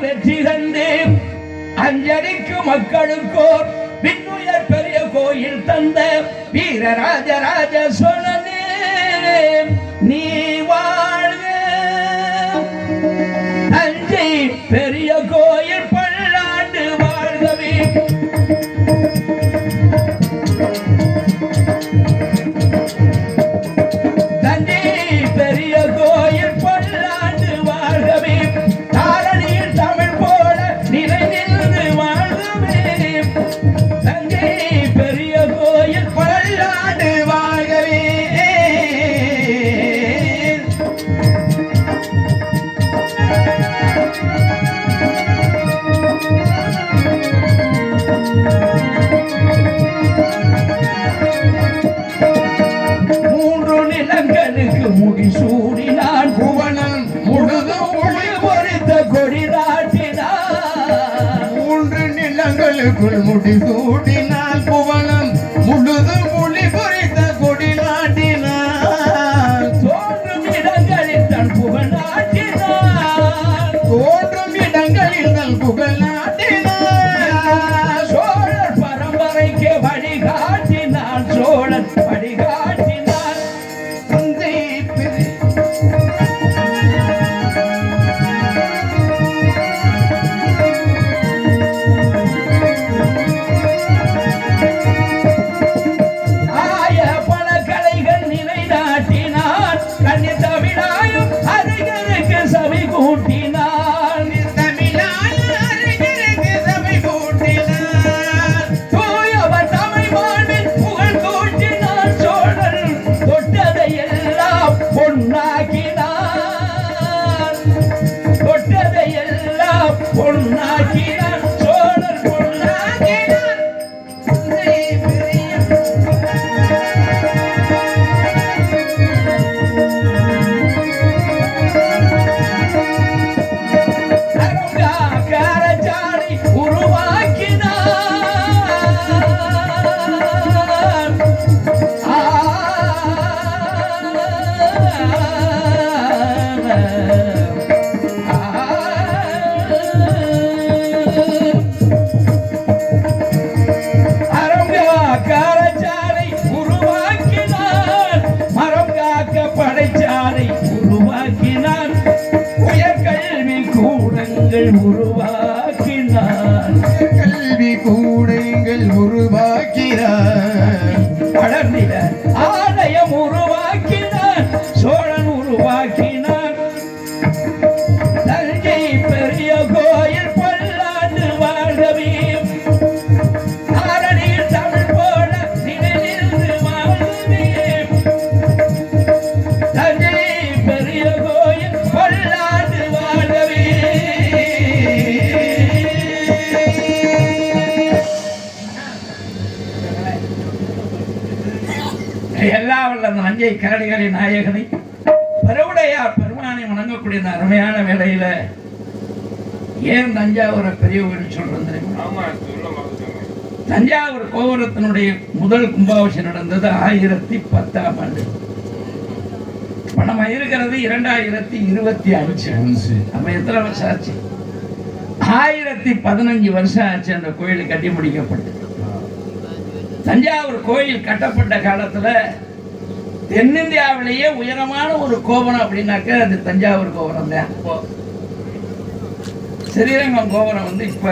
வெற்றி கண்டு அஞ்சலிக்கு மக்களுக்கோர் விண்ணுயர் பெரிய கோயில் தந்த வீரராஜராஜ சோழனே நீ வாழ்க. தஞ்சை பெரிய கோயில் കുടി കൂടി எல்லாம் நஞ்சை கரடிகளின் நாயகனை பருவுடையார் பெருமானை வணங்கக்கூடிய இந்த அருமையான வேளையில ஏன் தஞ்சாவூரை தெரியுமா? ஆமா சொல்ல மறந்துட்டேங்க தஞ்சாவூர் கோபுரத்தினுடைய முதல் கும்பாபிஷேகம் நடந்தது ஆயிரத்தி பத்தாம் ஆண்டு. இப்ப நம்ம இருக்கிறது இரண்டாயிரத்தி இருபத்தி அஞ்சு. நம்ம எத்தனை வருஷம் ஆச்சு? ஆயிரத்தி பதினஞ்சு வருஷம் ஆச்சு அந்த கோயில் கட்டி முடிக்கப்பட்டு. தஞ்சாவூர் கோயில் கட்டப்பட்ட காலத்துல தென்னிந்தியாவிலேயே உயரமான ஒரு கோபுரம் அப்படின்னாக்க அது தஞ்சாவூர் கோபுரம் தான். ஸ்ரீரங்கம் கோபுரம் வந்து இப்ப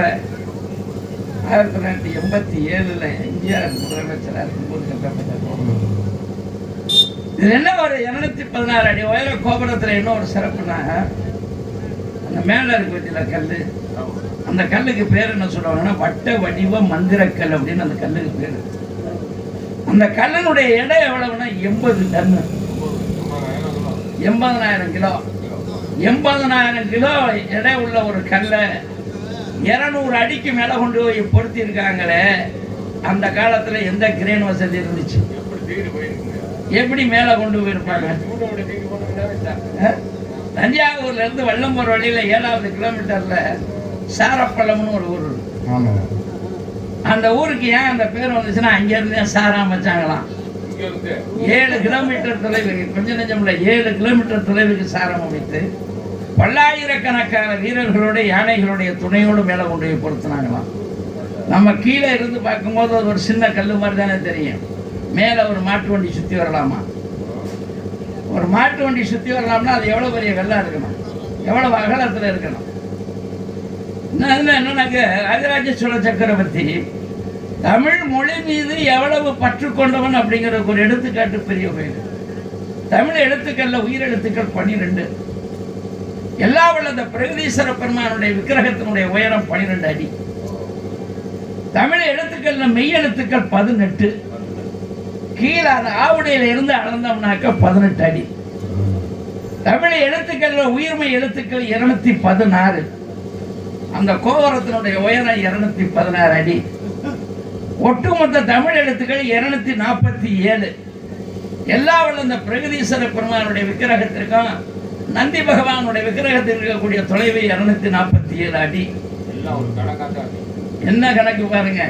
ஆயிரத்தி தொள்ளாயிரத்தி எண்பத்தி ஏழுல எம்ஜிஆர் முதலமைச்சராக இருக்கும்போது கட்டப்பட்ட கோபுரம். இது என்ன ஒரு இருநூத்தி பதினாறு அடி உயர கோபுரத்துல என்ன ஒரு சிறப்புனா அந்த மேல இருக்கு பத்தியில கல்லு? அந்த கல்லுக்கு பேர் என்ன சொல்லுவாங்கன்னா வட்ட வடிவ மந்திரக்கல் அப்படின்னு அந்த கல்லுக்கு பேரு. அந்த கண்ணனுடைய எடை எவ்வளவுன்னா எண்பது டன்னு எண்பதனாயிரம் கிலோ. எண்பதனாயிரம் கிலோ எடை உள்ள ஒரு கல்லை இரநூறு அடிக்கு மேலே கொண்டு போய் பொருத்தி இருக்காங்களே அந்த காலத்தில் எந்த கிரேன் வசதி இருந்துச்சு? எப்படி மேலே எப்படி கொண்டு போயிருப்பாங்க? தஞ்சாவூர்லேருந்து தூக்கி வழியில் வழியில ஏழாவது கிலோமீட்டரில் சாரப்பள்ளம்னு ஒரு ஊர் இருக்கு. அந்த ஊருக்கு ஏன் அந்த பேர் வந்துச்சுன்னா அங்கேருந்து சாராம வச்சாங்களாம் ஏழு கிலோமீட்டர் தொலைவுக்கு கொஞ்சம் நெஞ்சம் இல்லை ஏழு கிலோமீட்டர் தொலைவுக்கு சாரம் அமைத்து பல்லாயிரக்கணக்கான வீரர்களோட யானைகளுடைய துணையோடு மேலே கொண்டு போய் பொருத்தினாங்களாம். நம்ம கீழே இருந்து பார்க்கும்போது அது ஒரு சின்ன கல் மாதிரி தானே தெரியும். மேலே ஒரு மாட்டு வண்டி சுற்றி வரலாமா? ஒரு மாட்டு வண்டி சுற்றி வரலாம்னா அது எவ்வளோ பெரிய வெள்ளம் இருக்கணும்? எவ்வளோ அகலத்தில் இருக்கணும்? அதில் என்னன்னாக்க ராஜராஜ சோழ சக்கரவர்த்தி. தமிழ் மொழி மீது எவ்வளவு பற்று கொண்டவன் அப்படிங்கிற ஒரு எடுத்துக்காட்டு பெரிய கோயில். தமிழ் எழுத்துக்கள்ல உயிர் எழுத்துக்கள் பன்னிரெண்டு எல்லா வளர்ந்த பிரகதீஸ்வர பெருமானுடைய விக்கிரகத்தினுடைய உயரம் பன்னிரெண்டு அடி. தமிழ் எழுத்துக்கள்ல மெய் எழுத்துக்கள் பதினெட்டு. கீழே அந்த ஆவுடையில இருந்து அளந்தோம்னாக்க பதினெட்டு அடி. தமிழ் எழுத்துக்கள்ல உயிர்மை எழுத்துக்கள் இருநூத்தி பதினாறு. அந்த கோபுரத்தினுடைய உயரம் இருநூத்தி பதினாறு அடி. ஒட்டுமொத்த தமிழ் எழுத்துக்கள் இருநூத்தி நாற்பத்தி ஏழு. எல்லா இந்த பிரகதீஸ்வர பெருமானுடைய விக்கிரகத்திற்கும் நந்தி பகவானுடைய விக்கிரகத்தில் இருக்கக்கூடிய தொலைவு இருநூத்தி நாற்பத்தி ஏழு அடி. என்ன கணக்கு பாருங்க.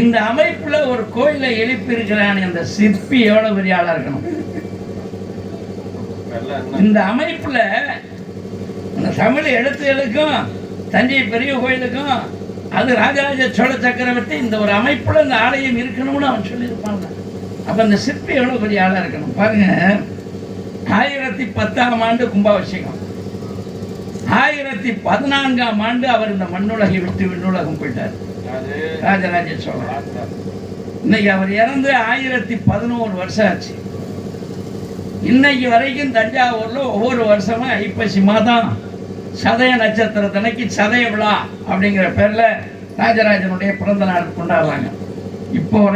இந்த அமைப்புல ஒரு கோயிலை எழுப்பி இருக்கிறான் இந்த சிற்பி எவ்வளவு பெரிய ஆளா இருக்கணும்? இந்த அமைப்புல அந்த தமிழ் எழுத்துகளுக்கும் தஞ்சை பெரிய கோயிலுக்கும் அது ராஜராஜ சோழ சக்கரவர்த்தி இந்த ஒரு அமைப்புல இந்த ஆலயம் இருக்கணும்னு அவன் சொல்லியிருப்பாங்க. அப்ப இந்த சிற்பி எவ்வளவு பெரிய ஆளா இருக்கணும்? பாருங்க. ஆயிரத்தி பத்தாம் ஆண்டு கும்பாபிஷேகம். ஆயிரத்தி பதினான்காம் ஆண்டு அவர் இந்த மண்ணுலகை விட்டு விண்ணுலகம் போயிட்டார். ராஜராஜ சோழன். இன்னைக்கு அவர் இறந்து ஆயிரத்தி பதினோரு வருஷம் ஆச்சு. இன்னைக்கு வரைக்கும் தஞ்சாவூர்ல ஒவ்வொரு வருஷமும் ஐப்பசி மாதம். சதய நட்சத்திரத்தன்னைக்கு சதய விழா அப்படிங்கிற பேரில் ராஜராஜனுடைய பிறந்த நாள் கொண்டாடுறாங்க. இப்போ